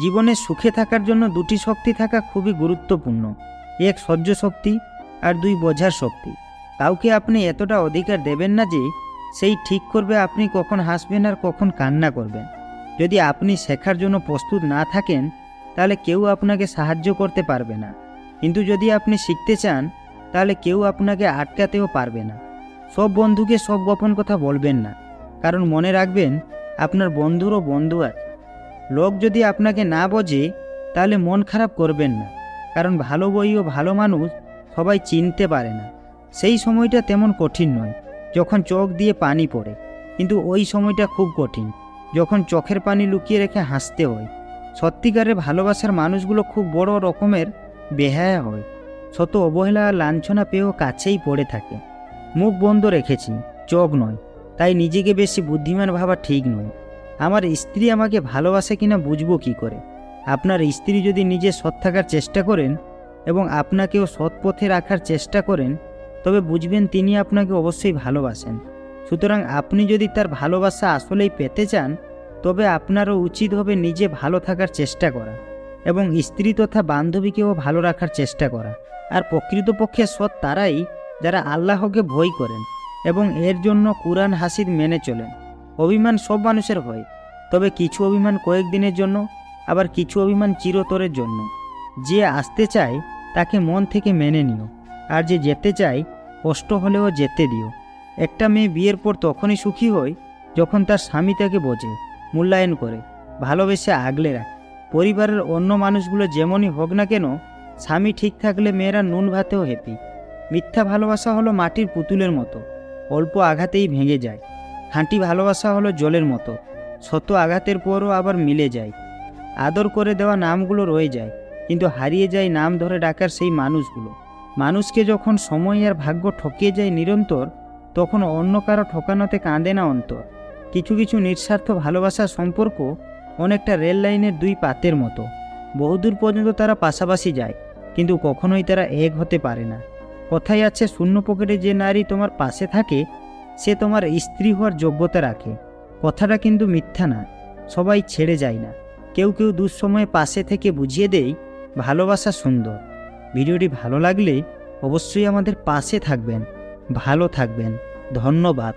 জীবনে সুখে থাকার জন্য দুটি শক্তি থাকা খুবই গুরুত্বপূর্ণ, এক সহ্য শক্তি আর দুই বোঝার শক্তি। কাউকে আপনি এতটা অধিকার দেবেন না যে সেই ঠিক করবে আপনি কখন হাসবেন আর কখন কান্না করবেন। যদি আপনি শেখার জন্য প্রস্তুত না থাকেন, তাহলে কেউ আপনাকে সাহায্য করতে পারবে না। কিন্তু যদি আপনি শিখতে চান, তাহলে কেউ আপনাকে আটকাতেও পারবে না। সব বন্ধুকে সব গোপন কথা বলবেন না, কারণ মনে রাখবেন, আপনার বন্ধুরও বন্ধু আছে। লোক যদি আপনাকে না বোঝে, তাহলে মন খারাপ করবেন না। কারণ ভালো বই ও ভালো মানুষ সবাই চিনতে পারে না। সেই সময়টা তেমন কঠিন নয়, যখন চোখ দিয়ে পানি পড়ে। কিন্তু ওই সময়টা খুব কঠিন, যখন চোখের পানি লুকিয়ে রেখে হাসতে হয়। সত্যিকারের ভালোবাসার মানুষগুলো খুব বড় রকমের বেহায়া হয়। শত অবহেলা আর লাঞ্ছনা পেয়েও কাছেই পড়ে থাকে। মুখ বন্ধ রেখেছি, চোখ নয়। তাই নিজেকে বেশি বুদ্ধিমান ভাবা ঠিক নয়। আমার স্ত্রী আমাকে ভালোবাসে কিনা বুঝব কি করে? আপনার স্ত্রী যদি নিজে সৎ থাকার চেষ্টা করেন এবং আপনাকেও সৎ পথে রাখার চেষ্টা করেন, তবে বুঝবেন তিনি আপনাকে অবশ্যই ভালোবাসেন। সুতরাং আপনি যদি তার ভালোবাসা আসলেই পেতে চান, তবে আপনারও উচিত হবে নিজে ভালো থাকার চেষ্টা করা এবং স্ত্রী তথা বান্ধবীকেও ভালো রাখার চেষ্টা করা। আর প্রকৃতপক্ষে সৎ তারাই যারা আল্লাহকে ভয় করেন এবং এর জন্য কুরআন হাসিদ মেনে চলেন। অভিমান সব মানুষের হয়। তবে কিছু অভিমান কয়েকদিনের জন্য, আবার কিছু অভিমান চিরতরের জন্য। যে আসতে চায়, তাকে মন থেকে মেনে নিও। আর যে যেতে চায়, কষ্ট হলেও যেতে দিও। একটা মেয়ে বিয়ের পর তখনই সুখী হয়, যখন তার স্বামী তাকে বোঝে, মূল্যায়ন করে, ভালোবেসে আগলে রাখে। পরিবারের অন্য মানুষগুলো যেমনই হোক না কেন, স্বামী ঠিক থাকলে মেয়েরা নুন ভাতেও হ্যাপি মিথ্যা ভালোবাসা হলো মাটির পুতুলের মতো, অল্প আঘাতেই ভেঙে যায়। খাঁটি ভালোবাসা হলো জলের মতো। শত আঘাতের পরও আবার মিলে যায়। আদর করে দেওয়া নামগুলো রয়ে যায়, কিন্তু হারিয়ে যায় নাম ধরে ডাকার সেই মানুষগুলো। মানুষকে যখন সময় আর ভাগ্য ঠকিয়ে যায় নিরন্তর, তখন অন্য কারও ঠকানোতে কাঁদে না অন্তর। কিছু কিছু নিঃস্বার্থ ভালোবাসার সম্পর্ক অনেকটা রেল লাইনের দুই পাতের মতো। বহুদূর পর্যন্ত তারা পাশাপাশি যায়, কিন্তু কখনোই তারা এক হতে পারে না। কথাই আছে, শূন্য পকেটে যে নারী তোমার পাশে থাকে সে তোমার স্ত্রী হওয়ার যোগ্যতা রাখে। কথাটা কিন্তু মিথ্যা না। সবাই ছেড়ে যায় না। কেউ কেউ দুঃসময়ে পাশে থেকে বুঝিয়ে দেয়, ভালোবাসা সুন্দর। ভিডিওটি ভালো লাগলে অবশ্যই আমাদের পাশে থাকবেন। ভালো থাকবেন। ধন্যবাদ।